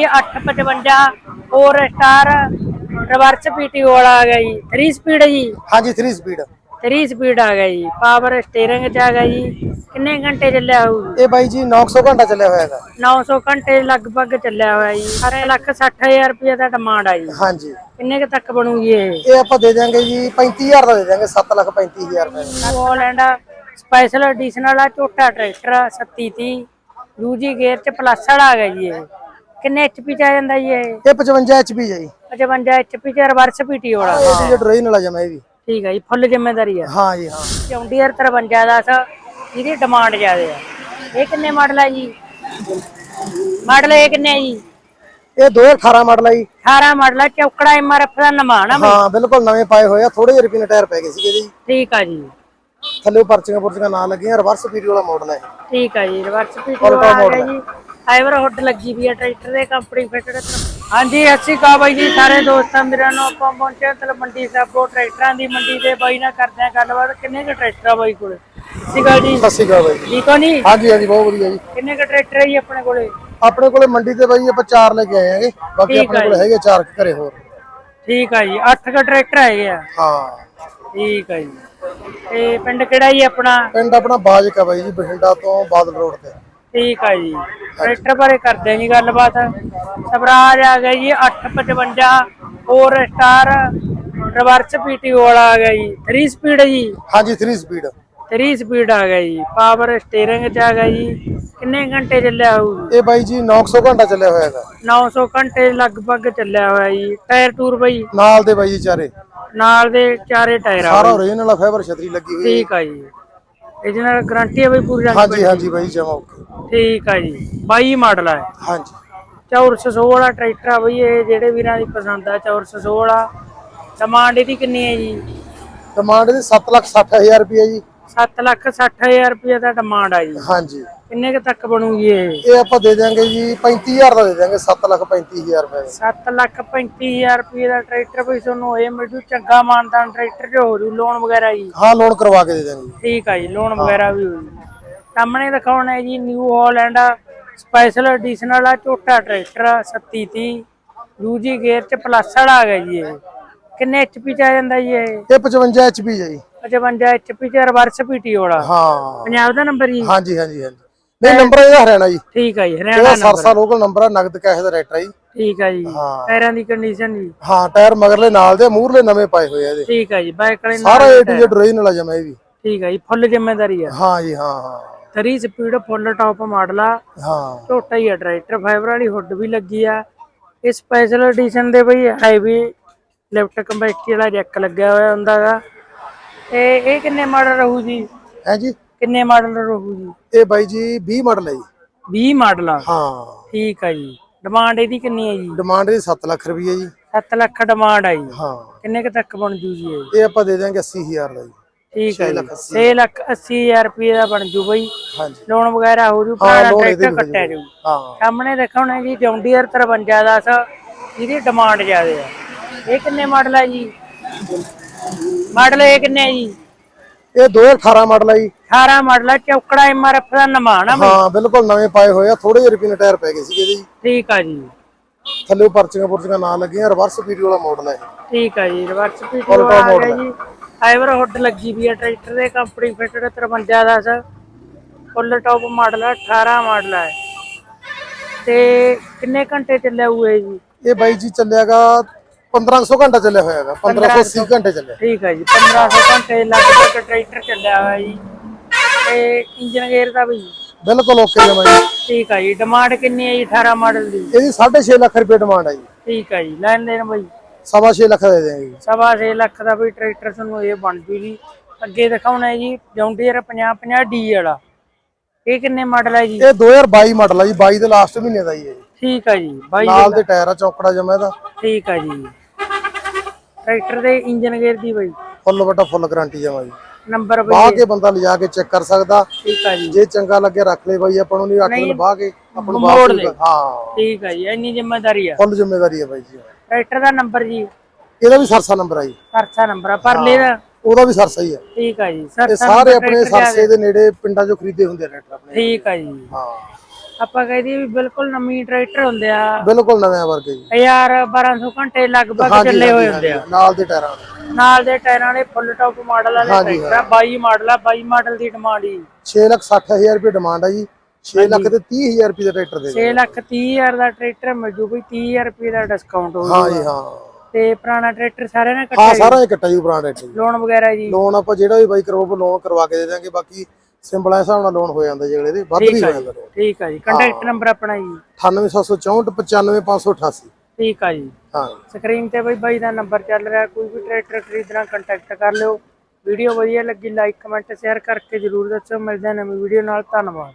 ਇਹ 855 4 star reverse PTO ਵਾਲਾ ਆ ਗਿਆ ਜੀ। 3 ਸਪੀਡ ਜੀ। ਹਾਂਜੀ 3 ਸਪੀਡ 3 ਸਪੀਡ ਆ ਗਿਆ ਜੀ। ਪਾਵਰ ਸਟੀਅਰਿੰਗ ਚ ਆ ਗਿਆ ਜੀ। ਕਿੰਨੇ ਘੰਟੇ ਚੱਲਿਆ ਹੋਊ? ਇਹ ਬਾਈ ਜੀ 900 ਘੰਟਾ ਚੱਲਿਆ ਹੋਇਆ ਹੈਗਾ। 900 ਘੰਟੇ ਲਗਭਗ ਚੱਲਿਆ ਹੋਇਆ ਜੀ। 18 ਲੱਖ 60000 ਰੁਪਏ ਦਾ ਡਿਮਾਂਡ ਆ ਜੀ। ਹਾਂਜੀ। ਕਿੰਨੇ ਕੁ ਤੱਕ ਬਣੂਗੀ ਇਹ? ਇਹ ਆਪਾਂ ਦੇ ਦਿਆਂਗੇ ਜੀ 35000 ਦਾ ਦੇ ਦਿਆਂਗੇ 7 ਲੱਖ 35000 ਰੁਪਏ। ਹੋਲੈਂਡ ਸਪੈਸ਼ਲ ਐਡੀਸ਼ਨ ਵਾਲਾ ਝੋਟਾ ਟਰੈਕਟਰ 3730 ਯੂਜੀ ਗੇਅਰ ਚ ਪਲੱਸ ਵਾਲਾ ਆ ਗਿਆ ਜੀ ਇਹ। ਕਿੰਨੇ ਐਚਪੀ ਚ ਆ ਜਾਂਦਾ ਜੀ ਇਹ? ਇਹ 55 HP ਹੈ ਜੀ। 55 ਐਚਪੀ ਚ ਰਿਵਰਸ ਪੀਟੀ ਵਾਲਾ। ਇਹ ਜਿਹੜਾ ਡਰੇਨ ਵਾਲਾ ਜਮਾ ਇਹ ਵੀ। ਠੀਕ ਹੈ ਜੀ ਫੁੱਲ ਜ਼ਿੰਮੇਵਾਰੀ ਆ। ਹਾਂ ਜੀ ਹਾਂ। ਚੌਂਡੀਅਰ 53 ਦਾ ਸਾ ਜਿਹਦੀ ਡਿਮਾਂਡ ਜ਼ਿਆਦੇ ਆ। ਇਹ ਕਿੰਨੇ ਮਾਡਲ ਆ ਜੀ? ਮਾਡਲ ਇਹ ਕਿੰਨੇ ਆ ਜੀ? ਇਹ 2018 ਮਾਡਲ ਹੈ ਜੀ। 18 ਮਾਡਲ ਆ ਚੌਕੜਾ ਐਮਆਰਐਫ ਦਾ ਆ ਬਈ? ਹਾਂ ਬਿਲਕੁਲ ਨਵੇਂ ਪਾਏ ਹੋਏ ਆ ਥੋੜੇ ਜਿਹੇ ਰੁਪਏ ਟਾਇਰ ਪੈ ਗਏ ਸੀਗੇ ਜੀ। ਠੀਕ ਆ ਜੀ। ਥੱਲੇ ਪਰਚੀਆਂ ਪੁਰਚੀਆਂ ਨਾ ਲੱਗੀਆਂ ਰਿਵਰਸ ਵੀਡੀਓ ਵਾਲਾ ਮਾਡਲ ਹੈ ਠੀਕ ਆ ਜੀ ਰਿਵਰਸ ਪੀਟੀ ਵਾਲਾ ਆ ਗਿਆ ਜੀ। ਫਾਈਬਰ ਹੁੱਡ ਲੱਗੀ ਵੀ ਆ ਟਰੈਕਟਰ ਦੇ ਕੰਪਨੀ ਫਿਟਡ ਹਾਂਜੀ ਅਸੀਂ ਕਾ ਬਾਈ ਜੀ ਸਾਰੇ ਦੋਸਤਾਂ ਮੇਰਾ ਨੂੰ ਆਪਾਂ ਪਹੁੰਚੇ ਤਲ ਮੰਡੀ ਸਾਬੋ ਟਰੈਕਟਰਾਂ ਦੀ ਮੰਡੀ ਤੇ ਬਾਈ ਨਾਲ ਕਰਦੇ ਆ ਗੱਲਬਾਤ। ਕਿੰਨੇ ਕੁ ਟਰੈਕਟਰ ਆ ਬਾਈ ਕੋਲੇ? ਸਿਕਾ ਜੀ। ਸਤਿ ਸ਼੍ਰੀ ਅਕਾਲ ਬਾਈ ਠੀਕ ਹੋ ਨਹੀਂ ਹਾਂਜੀ ਹਾਂਜੀ ਬਹੁਤ ਵਧੀਆ ਜੀ। ਕਿੰਨੇ ਕੁ ਟਰੈਕਟਰ ਆ ਜੀ ਆਪਣੇ ਕੋਲੇ? ਆਪਣੇ ਕੋਲੇ ਮੰਡੀ ਤੇ ਬਾਈ ਆਪਾਂ ਚਾਰ ਲੈ ਕੇ ਆਏ ਆਂਗੇ ਬਾਕੀ ਠੀਕ ਆਪਣੇ ਆ ਕੋਲੇ ਹੈਗੇ ਚਾਰ ਕੁ ਘਰੇ ਹੋਰ। ਠੀਕ ਆ ਜੀ 8 ਕ ਟਰੈਕਟਰ ਹੈਗੇ ਆ। ਹਾਂ। ਠੀਕ ਆ ਜੀ। ਤੇ ਪਿੰਡ ਕਿਹੜਾ ਜੀ ਆਪਣਾ? ਪਿੰਡ ਆਪਣਾ ਬਾਜਕਾ ਬਾਈ ਜੀ ਬਠਿੰਡਾ ਤੋਂ ਬਾਦਲ ਰੋਡ ਤੇ। ਠੀਕ ਆ ਜੀ। ਟਰੈਕਟਰ ਬਾਰੇ ਕਰਦੇ ਜੀ ਗੱਲਬਾਤ। ਸਵਰਾਜ ਆ ਗਿਆ ਜੀ 855 4 ਸਟਾਰ ਰਿਵਰਸ ਪੀਟੀਓ ਵਾਲਾ ਆ ਗਿਆ ਜੀ। 3 ਸਪੀਡ ਜੀ। ਹਾਂਜੀ 3 ਸਪੀਡ 3 ਸਪੀਡ ਆ ਗਿਆ ਜੀ। ਪਾਵਰ ਸਟੀਅਰਿੰਗ ਚ ਆ ਗਿਆ ਜੀ। ਕਿੰਨੇ ਘੰਟੇ ਚੱਲਿਆ ਹੋਊ? ਇਹ ਬਾਈ ਜੀ 900 ਘੰਟਾ ਚੱਲਿਆ ਹੋਇਆ ਹੈਗਾ। 900 ਘੰਟੇ ਲਗਭਗ ਚੱਲਿਆ ਹੋਇਆ ਜੀ। ਟਾਇਰ ਟੂਰ ਬਈ? ਨਾਲ ਦੇ ਬਾਈ ਜੀ ਚਾਰੇ। ਨਾਲ ਦੇ ਚਾਰੇ ਟਾਇਰ ਆ ਸਾਰਾ ਓਰੀਜਨਲ ਫਾਈਬਰ ਛਤਰੀ ਲੱਗੀ ਹੋਈ ਠੀਕ ਆ ਜੀ। ਇਹਦੇ ਨਾਲ ਗਾਰੰਟੀ ਹੈ ਬਈ ਪੂਰੀ ਰੰਗ ਹਾਂਜੀ ਹਾਂਜੀ ਬਾਈ ਜਮਾ ਓਕੇ। ਠੀਕ ਆ ਜੀ। 22 ਮਾਡਲ ਹੈ ਹਾਂਜੀ। ਚੌਰਸ 100 ਵਾਲਾ ਟਰੈਕਟਰ ਆ ਬਈ ਇਹ ਜਿਹੜੇ ਵੀਰਾਂ ਦੀ ਪਸੰਦ ਆ ਚੌਰਸ 100 ਵਾਲਾ ਡਿਮਾਂਡ ਇਹਦੀ ਕਿੰਨੀ ਹੈ ਜੀ? ਡਿਮਾਂਡ ਦੀ 7 ਲੱਖ 60000 ਰੁਪਏ ਜੀ। 7 ਲੱਖ 60000 ਰੁਪਏ ਦਾ ਡਿਮਾਂਡ ਆ ਜੀ। ਹਾਂਜੀ। ਕਿੰਨੇ ਕੁ ਤੱਕ ਬਣੂਗੀ ਇਹ? ਇਹ ਆਪਾਂ ਦੇ ਦਿਆਂਗੇ ਜੀ 35000 ਦਾ ਦੇ ਦਿਆਂਗੇ 7 ਲੱਖ 35000 ਰੁਪਏ। ਦਾ 7 ਲੱਖ 35000 ਰੁਪਏ ਦਾ ਟਰੈਕਟਰ ਬਈ ਤੁਹਾਨੂੰ ਇਹ ਮਿਲੂ ਚੰਗਾ ਮਾਨਦਾਨ ਟਰੈਕਟਰ ਜੋ ਹੋ ਜੂ ਲੋਨ ਵਗੈਰਾ ਜੀ। ਹਾਂ ਲੋਨ ਕਰਵਾ ਕੇ ਦੇ ਦਿਆਂਗੇ। ਠੀਕ ਆ ਜੀ ਲੋਨ ਵਗੈਰਾ ਵੀ ਹੋ ਜੂ। ਸਾਹਮਣੇ ਦਿਖਾਉਣਾ ਹੈ ਜੀ ਨਿਊ ਹਾਲੈਂਡ ਸਪੈਸ਼ਲ ਐਡੀਸ਼ਨ ਵਾਲਾ ਝੋਟਾ ਟਰੈਕਟਰ 3730 ਯੂਜੀ ਗੇਅਰ ਚ ਪਲੱਸ ਵਾਲਾ ਆ ਗਿਆ ਜੀ ਇਹ। ਕਿੰਨੇ ਐਚਪੀ ਚ ਆ ਜਾਂਦਾ ਜੀ ਇਹ? ਇਹ 55 HP ਹੈ ਜੀ। 55 ਐਚਪੀ ਚ ਰਿਵਰਸ ਪੀਟੀ ਵਾਲਾ। ਹਾਂ। ਪੰਜਾਬ ਦਾ ਨੰਬਰ ਜੀ ਹਾਂਜੀ ਹਾਂਜੀ ਹਾਂਜੀ। ਨਹੀਂ ਨੰਬਰ ਇਹਦਾ ਹਰਿਆਣਾ ਜੀ। ਠੀਕ ਆ ਜੀ ਇਹਦਾ Haryana number Sirsa local number ਆ ਨਗਦ ਕੈਸ਼ ਦਾ ਰੇਟ ਆ ਜੀ। ਠੀਕ ਆ ਜੀ ਹਾਂ। ਟਾਇਰਾਂ ਦੀ ਕੰਡੀਸ਼ਨ ਜੀ ਹਾਂ ਟਾਇਰ ਮਗਰਲੇ ਨਾਲ ਦੇ ਮੂਹਰਲੇ ਨਵੇਂ ਪਾਏ ਹੋਏ ਆ ਇਹਦੇ। ਠੀਕ ਆ ਜੀ ਬਾਈਕ ਵਾਲੇ ਸਾਰਾ ਨਾਲ ਏ ਟੂ ਜ਼ੈਡ ਓਰੀਜਨਲ ਆ ਜਮਾ ਇਹ ਵੀ। ਠੀਕ ਆ ਜੀ ਫੁੱਲ ਜ਼ਿੰਮੇਵਾਰੀ ਆ। ਹਾਂ ਜੀ ਹਾਂ ਹਾਂ। 3 ਸਪੀਡ ਫੁੱਲ ਟਾਪ ਮਾਡਲ ਆ। ਹਾਂ। ਛੋਟਾ ਹੀ ਆ ਟਰੈਕਟਰ ਫਾਈਬਰ ਵਾਲੀ ਹੁੱਡ ਵੀ ਲੱਗੀ ਆ। ਇਹ ਸਪੈਸ਼ਲ ਐਡੀਸ਼ਨ ਦੇ ਬਈ ਹਾਈਵੇ ਲਿਫਟ ਕੰਪੈਸਟੀ ਵਾਲਾ ਜੈਕ ਲੱਗਿਆ ਹੋਇਆ ਹੁੰਦਾ ਗਾ। ਤੇ ਇਹ ਕਿੰਨੇ ਮਾਡਲ ਰਹੂ ਜੀ? ਹੈ ਜੀ? ਕਿੰਨੇ ਮਾਡਲ ਰਹੂ ਜੀ? ਇਹ ਬਾਈ ਜੀ 20 ਮਾਡਲ ਹੈ ਜੀ। 20 ਮਾਡਲ? ਆ ਹਾਂ। ਠੀਕ ਆ ਜੀ। ਡਿਮਾਂਡ ਇਹਦੀ ਕਿੰਨੀ ਹੈ ਜੀ? ਡਿਮਾਂਡ ਇਹਦੀ 7 ਲੱਖ ਰੁਪਏ ਜੀ। 7 ਲੱਖ ਡਿਮਾਂਡ ਆ ਜੀ। ਹਾਂ। ਕਿੰਨੇ ਕੁ ਤੱਕ ਬਣ ਜੂ ਜੀ ਇਹ ਆਪਾਂ ਦੇ ਦਿਆਂਗੇ 80000 ਦਾ ਜੀ। ਠੀਕ ਹੈ ਛੇ ਜੀ। ਲੱਖ 6 ਲੱਖ 80000 ਰੁਪਏ ਦਾ ਬਣ ਜੂ ਬਈ। ਹਾਂਜੀ ਲੋਨ ਵਗੈਰਾ ਹੋ ਜੂ ਹਾਂ ਪੁਰਾਣਾ ਟਰੈਕਟਰ ਕੱਟਿਆ ਹੋ ਜੂ। ਹਾਂ। ਸਾਹਮਣੇ ਦਿਖਾਉਣਾ ਜੀ ਜੌਂਡੀਅਰ 53 ਦਾ ਜਿਹਦੀ ਡਿਮਾਂਡ ਜ਼ਿਆਦੇ ਆ। ਇਹ ਕਿੰਨੇ ਮਾਡਲ ਆ ਜੀ? ਮਾਡਲ ਇਹ ਕਿੰਨੇ ਆ ਜੀ? ਇਹ 2018 ਮਾਡਲ ਹੈ ਜੀ। 18 ਮਾਡਲ ਆ ਚੌਕੜਾ ਐਮਆਰਐਫ ਦਾ ਆ ਬਈ ਹਾਂ ਬਿਲਕੁਲ ਨਵੇਂ ਪਾਏ ਹੋਏ ਆ ਥੋੜੇ ਜਿਹੇ ਰੁਪਏ ਟਾਇਰ ਪੈ ਗਏ ਸੀਗੇ ਇਹਦੇ ਜੀ। ਠੀਕ ਆ ਜੀ। ਥੱਲੇ ਪਰਚੀਆਂ ਪੁਰਚੀਆਂ ਨਾ ਲੱਗੀਆਂ ਰਿਵਰਸ ਵੀਡੀਓ ਵਾਲਾ ਮਾਡਲ ਹੈ। ਠੀਕ ਆ ਜੀ ਰਿਵਰਸ ਪੀਟੀ ਵਾਲਾ ਆ ਗਿਆ ਜੀ। ਫਾਈਬਰ ਹੁੱਡ ਲੱਗੀ ਵੀ ਆ ਟਰੈਕਟਰ ਦੇ ਕੰਪਨੀ ਫਿਟਡ 53 ਦਾ ਸਾ ਫੁੱਲ ਟੌਪ ਮਾਡਲ ਆ 18 ਮਾਡਲ ਆ ਤੇ ਕਿੰਨੇ ਘੰਟੇ ਚੱਲਿਆ ਹੋਏ ਜੀ? ਇਹ ਬਾਈ ਜੀ ਚੱਲਿਆਗਾ 1500 ਘੰਟਾ ਚੱਲਿਆ ਹੋਇਆਗਾ 1580 ਘੰਟੇ ਚੱਲਿਆ। ਠੀਕ ਹੈ ਜੀ 1500 ਘੰਟੇ ਲਗਭਗ ਟਰੈਕਟਰ ਚੱਲਿਆ ਹੋਇਆ ਜੀ। ਤੇ ਇੰਜਨ ਗੇਅਰ ਦਾ ਵੀ। ਬਿਲਕੁਲ ਓਕੇ ਜਮਾ ਜੀ ਠੀਕ ਹੈ ਜੀ ਡਿਮਾਂਡ ਕਿੰਨੀ ਹੈ ਜੀ 18 ਮਾਡਲ ਦੀ? ਇਹਦੀ 6.5 ਲੱਖ ਰੁਪਏ ਡਿਮਾਂਡ ਹੈ ਜੀ। ਠੀਕ ਹੈ ਜੀ ਲੈਣ ਦੇਣ ਬਈ? ਸਵਾ ਲੱਖ ਦੇ ਦੇਵਾਂਗੇ ਜੀ। ਸਵਾ ਲੱਖ ਦਾ ਵੀ ਟਰੈਕਟਰ ਤੁਹਾਨੂੰ ਇਹ ਬਣ ਜੂ ਜੀ ਅੱਗੇ ਦਿਖਾਉਣਾ ਹੈ ਜੀ ਜੌਂਡੀਅਰ 50 50 ਡੀ ਵਾਲਾ। ਇਹ ਕਿੰਨੇ ਮਾਡਲ ਹੈ ਜੀ? ਇਹ 2022 ਮਾਡਲ ਹੈ ਜੀ 22 ਦੇ ਲਾਸਟ ਮਹੀਨੇ ਦਾ ਹੀ ਹੈ ਜੀ। ਠੀਕ ਹੈ ਜੀ ਬਾਈ ਨਾਲ ਦੇ ਟਾਇਰ ਆ ਚੌਕੜਾ ਜਮਾ ਇਹਦਾ। ਠੀਕ ਹੈ ਜੀ। ਟਰੈਕਟਰ ਦੇ ਇੰਜਨ ਗੇਅਰ ਦੀ ਬਈ। ਫੁੱਲ ਬਟਾ ਫੁੱਲ ਗਾਰੰਟੀ ਜਮਾ ਜੀ ਨੰਬਰ ਬਈ ਬਾਹ ਕੇ ਬੰਦਾ ਲਿਜਾ ਕੇ ਚੈੱਕ ਕਰ ਸਕਦਾ। ਠੀਕ ਹੈ ਜੀ। ਜੇ ਚੰਗਾ ਲੱਗੇ ਰੱਖ ਲੈ ਬਾਈ ਆਪਾਂ ਨੂੰ ਨਹੀਂ ਰੱਖ ਲੈ ਬਾਹ ਕੇ ਆਪਾਂ ਨੂੰ ਦੇ। ਹਾਂ। ਠੀਕ ਹੈ ਜੀ ਇੰਨੀ ਜ਼ਿੰਮੇਵਾਰੀ ਆ। ਫੁੱਲ ਜ਼ਿੰਮੇਵਾਰੀ ਹੈ ਬਾਈ ਜੀ। ਟਰੈਕਟਰ ਦਾ ਨੰਬਰ ਜੀ। ਇਹਦਾ ਵੀ ਸਰਸਾ ਨੰਬਰ ਆ ਜੀ। ਸਰਸਾ ਨੰਬਰ ਆ ਪਰਲੇ ਦਾ। ਉਹਦਾ ਵੀ ਸਰਸਾ ਹੀ ਹੈ ਠੀਕ ਹੈ ਜੀ ਸਰਸਾ ਸਾਰੇ ਆਪਣੇ ਸਰਸੇ ਦੇ। ਨੇੜੇ ਪਿੰਡਾਂ ਚੋਂ ਖਰੀਦੇ ਹੁੰਦੇ ਆ ਟਰੈਕਟਰ ਆਪਣੇ। ਠੀਕ ਹੈ ਜੀ। ਹਾਂ। ਆਪਾਂ ਕਹਿੰਦੇ ਵੀ ਬਿਲਕੁਲ ਨਵੀਂ ਟਰੈਕਟਰ ਹੁੰਦੇ ਆ। ਬਿਲਕੁਲ ਨਵੇਂ ਵਰਗੇ ਜੀ। 1000 1200 ਘੰਟੇ ਲਗਭਗ ਚੱਲੇ ਹੋਏ ਹੁੰਦੇ ਆ। ਨਾਲ ਦੇ ਟਾਇਰਾਂ। ਨਾਲ ਦੇ ਟਾਇਰਾਂ ਦੇ ਫੁੱਲ ਟੌਪ ਮਾਡਲ ਵਾਲੇ ਟਰੈਕਟਰ ਆ 22 ਮਾਡਲ ਆ 22 ਮਾਡਲ ਦੀ ਡਿਮਾਂਡ ਹੀ ਰੁਪਏ ਹੈ ਜੀ। 6 ਲੱਖ ਤੇ 30 ਹਜ਼ਾਰ ਰੁਪਏ ਦਾ ਟਰੈਕਟਰ ਦੇ 6 ਲੱਖ 30 ਹਜ਼ਾਰ ਦਾ ਟਰੈਕਟਰ ਮਿਲ ਜੂ ਕੋਈ 30000 ਰੁਪਏ ਦਾ ਡਿਸਕਾਊਂਟ ਹੋ ਹਾਂ ਜੀ ਹਾਂ। ਤੇ ਪੁਰਾਣਾ ਟਰੈਕਟਰ ਸਾਰਿਆਂ ਨੇ ਹਾਂ ਕੱਟਿਆ ਸਾਰਾ ਹੀ ਕੱਟਾ ਜੀ ਪੁਰਾਣਾ ਟਰੈਕਟਰ ਲੋਨ ਵਗੈਰਾ ਜੀ। ਲੋਨ ਆਪਾਂ ਜਿਹੜਾ ਵੀ ਬਾਈ ਕਰਵਾਓ ਲੋਨ ਕਰਵਾ ਕੇ ਦੇ ਦਾਂਗੇ ਬਾਕੀ ਸਿੰਪਲ ਹਿਸਾਬ ਨਾਲ ਲੋਨ ਹੋ ਜਾਂਦਾ ਜੀ ਅਗਲੇ ਦੇ ਵੱਧ ਵੀ ਹੋ ਜਾਂਦਾ। ਠੀਕ ਆ ਜੀ ਕੰਟੈਕਟ ਨੰਬਰ ਆਪਣਾ ਜੀ। 98764 95588 ਠੀਕ ਆ ਜੀ। ਹਾਂ। ਸਕਰੀਨ ਤੇ ਬਈ ਬਾਈ ਦਾ ਨੰਬਰ ਚੱਲ ਰਿਹਾ ਕੋਈ ਵੀ ਟਰੈਕਟਰ ਖਰੀਦਣਾ ਕੰਟੈਕਟ ਕਰ ਲਿਓ। ਵੀਡੀਓ ਵਧੀਆ ਲੱਗੀ ਲਾਈਕ ਕਮੈਂਟ ਸ਼ੇਅਰ ਕਰਕੇ ਜਰੂਰ ਦੱਸੋ ਮਿਲਦੇ ਹਾਂ ਨਵੀਂ ਵੀਡੀਓ ਨਾਲ। ਧੰਨਵਾਦ।